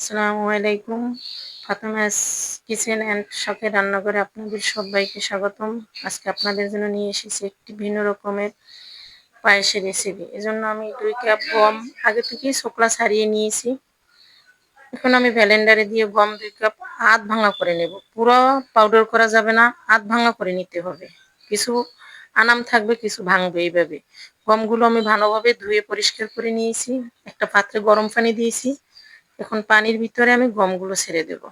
আসসালামু আলাইকুম। Fatema's kitchen and শখের রান্নাঘরে আপনাদের সবাইকে স্বাগতম। আজকে আপনাদের জন্য নিয়ে এসেছি একটি ভিন্ন রকমের পায়েসের রেসিপি এজন্য আমি দুই কাপ গম আগে থেকেই শুকলা ছাড়িয়ে নিয়েছি। এখন আমি ভ্যালেন্ডারে দিয়ে গম দুই কাপ আধ ভাঙা করে নেব। পুরো পাউডার করা যাবে না, আধ ভাঙা করে নিতে হবে। কিছু আনাম থাকবে, কিছু ভাঙবে এইভাবে। গমগুলো আমি ভালোভাবে ধুয়ে পরিষ্কার করে নিয়েছি। একটা পাত্রে গরম পানি দিয়েছি। এখন পানির ভিতরে আমি গমগুলো ছেড়ে দেব।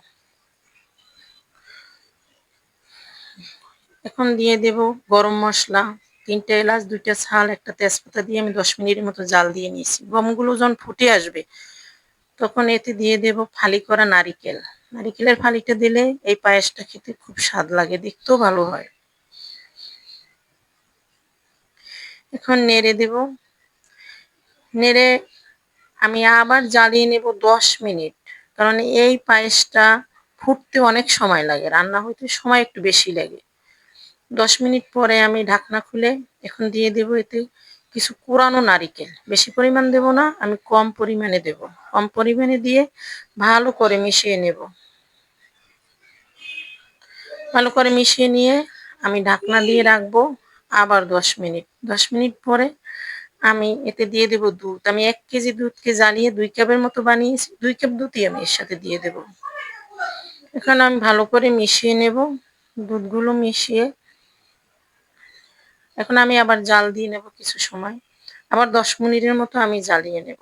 এখন দিয়ে দেব গরম মশলা, তিনটা এলাচ, দুইটা ছাল একটা তেজপাতা দিয়ে আমি দশ মিনিটের মতো জাল দিয়ে নিয়েছি। গমগুলো যখন ফুটে আসবে, তখন এতে দিয়ে দেব ফালি করা নারিকেল। নারিকেলের ফালিটা দিলে এই পায়েসটা খেতে খুব স্বাদ লাগে, দেখতেও ভালো হয়। এখন নেড়ে দেব। নেড়ে আমি আবার জ্বালিয়ে নেব দশ মিনিট। কারণ এই পায়েসটা ফুটতে অনেক সময় লাগে, রান্না হইতে সময় একটু বেশি লাগে। দশ মিনিট পরে আমি ঢাকনা খুলে এখন দিয়ে দেব এতে কিছু কোরানো নারিকেল। বেশি পরিমাণ দেব না, আমি কম পরিমাণে দেব। কম পরিমাণে দিয়ে ভালো করে মিশিয়ে নেব। ভালো করে মিশিয়ে নিয়ে আমি ঢাকনা দিয়ে রাখব আবার দশ মিনিট। দশ মিনিট পরে আমি এতে দিয়ে দেব দুধ। আমি এক কেজি দুধকে জ্বালিয়ে দুই কাপের মতো বানিয়েছি। দুই কাপ দুধই আমি এর সাথে দিয়ে দেব। এখানে আমি ভালো করে মিশিয়ে নেব, দুধগুলো মিশিয়ে। এখন আমি আবার জাল দিয়ে নেব কিছু সময়। আবার দশ মিনিটের মতো আমি জ্বালিয়ে নেব।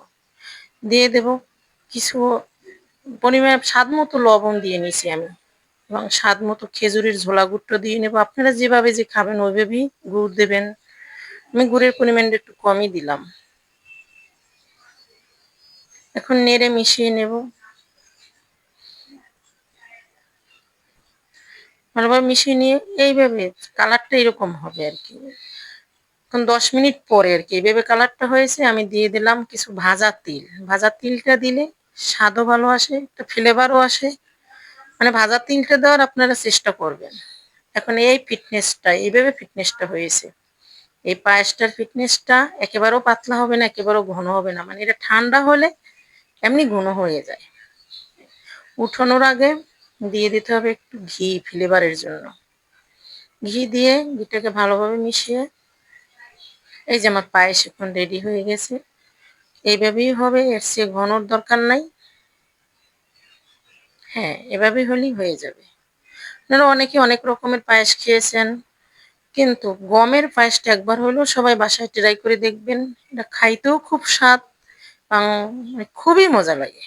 দিয়ে দেব কিছু পরিমাণ, স্বাদ মতো লবণ দিয়ে নিছি আমি। এবং স্বাদ মতো খেজুরের ঝোলা গুড়টা দিয়ে নেব। আপনারা যেভাবে যে খাবেন, ওইভাবেই গুড় দেবেন। আমি গুড়ের পরিমাণটা একটু কমই দিলাম। এখন নেড়ে মিশিয়ে নেব। ভালোভাবে মিশিয়ে নিয়ে এইভাবে কালারটা এরকম হবে আর কি। এখন দশ মিনিট পরে আর কি, এইভাবে কালারটা হয়েছে, আমি দিয়ে দিলাম কিছু ভাজা তিল। ভাজা তিলটা দিলে স্বাদও ভালো আসে, একটা ফ্লেভারও আসে। মানে ভাজা তিলটা দেওয়ার আপনারা চেষ্টা করবেন। এখন এই ফিটনেসটা এইভাবে ফিটনেসটা হয়েছে। এই পায়েসটার ফিটনেসটা একেবারেও পাতলা হবে না, একেবারেও ঘন হবে না। মানে এটা ঠান্ডা হলে এমনি ঘন হয়ে যায়। উঠানোর আগে দিয়ে দিতে হবে একটু ঘি ফ্লেভারের জন্য। ঘি দিয়ে ঘিটাকে ভালোভাবে মিশিয়ে এই যে আমার পায়েস এখন রেডি হয়ে গেছে। এইভাবেই হবে, এর চেয়ে ঘনর দরকার নাই। হ্যাঁ এভাবে হলেই হয়ে যাবে। অনেকে অনেক রকমের পায়েস খেয়েছেন। কিন্তু গমের পায়েসটা একবার হলেও সবাই বাসায় ট্রাই করে দেখবেন। এটা খাইতেও খুব স্বাদ মানে খুবই মজা লাগে।